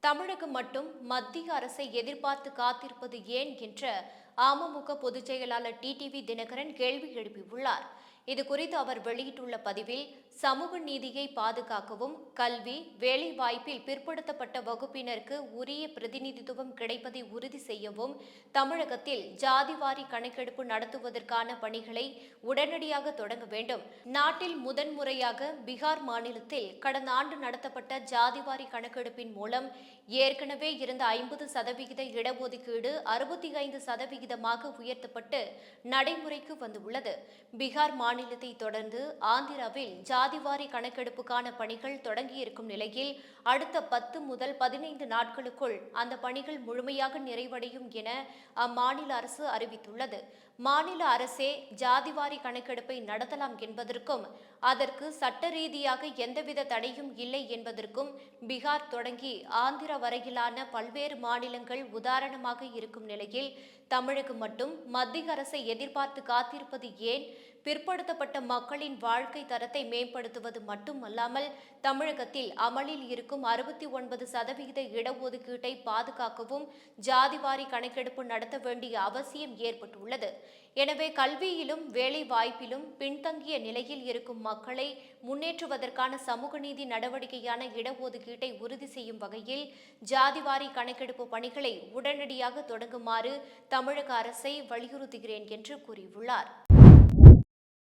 தமிழகம் மட்டும் மத்திய அரசை எதிர்பார்த்து காத்திருப்பது ஏன் என்ற அமமுக பொதுச் செயலாளர் டிடிவி தினகரன் கேள்வி எழுப்பியுள்ளார். இது குறித்து அவர் வெளியிட்டுள்ள பதிவில் சமூக நீதியை பாதுகாக்கவும் கல்வி வேலைவாய்ப்பில் பிற்படுத்தப்பட்ட வகுப்பினருக்கு உரிய பிரதிநிதித்துவம் கிடைப்பதை உறுதி செய்யவும் தமிழகத்தில் ஜாதிவாரி கணக்கெடுப்பு நடத்துவதற்கான பணிகளை உடனடியாக தொடங்க வேண்டும். நாட்டில் முதன்முறையாக பீகார் மாநிலத்தில் கடந்த ஆண்டு நடத்தப்பட்ட ஜாதிவாரி கணக்கெடுப்பின் மூலம் ஏற்கனவே இருந்த ஐம்பது சதவிகித இடஒதுக்கீடு அறுபத்தி ஐந்து சதவிகிதமாக உயர்த்தப்பட்டு நடைமுறைக்கு வந்துள்ளது. பீகார் மாநிலத்தை தொடர்ந்து ஆந்திராவில் ஜாதிவாரி கணக்கெடுப்புக்கான பணிகள் தொடங்கியிருக்கும் நிலையில் அடுத்த பத்து முதல் பதினைந்து நாட்களுக்குள் அந்த பணிகள் முழுமையாக நிறைவடையும் என அம்மாநில அரசு அறிவித்துள்ளது. மாநில அரசே ஜாதிவாரி கணக்கெடுப்பை நடத்தலாம் என்பதற்கும் அதற்கு சட்ட ரீதியாக எந்தவித தடையும் இல்லை என்பதற்கும் பீகார் தொடங்கி ஆந்திரா வரையிலான பல்வேறு மாநிலங்கள் உதாரணமாக இருக்கும் நிலையில் தமிழகம் மட்டும் மத்திய அரசை எதிர்பார்த்து காத்திருப்பது ஏன்? பிற்படுத்த பிற்படுத்தப்பட்ட மக்களின் வாழ்க்கை தரத்தை மேம்படுத்துவது மட்டுமல்லாமல் தமிழகத்தில் அமலில் இருக்கும் அறுபத்தி ஒன்பது சதவிகித இடஒதுக்கீட்டை பாதுகாக்கவும் ஜாதிவாரி கணக்கெடுப்பு நடத்த வேண்டிய அவசியம் ஏற்பட்டுள்ளது. எனவே கல்வியிலும் வேலை வாய்ப்பிலும் பின்தங்கிய நிலையில் இருக்கும் மக்களை முன்னேற்றுவதற்கான சமூக நீதி நடவடிக்கையான இடஒதுக்கீட்டை உறுதி செய்யும் வகையில் ஜாதிவாரி கணக்கெடுப்பு பணிகளை உடனடியாக தொடங்குமாறு தமிழக அரசை வலியுறுத்துகிறேன் என்று கூறியுள்ளார்.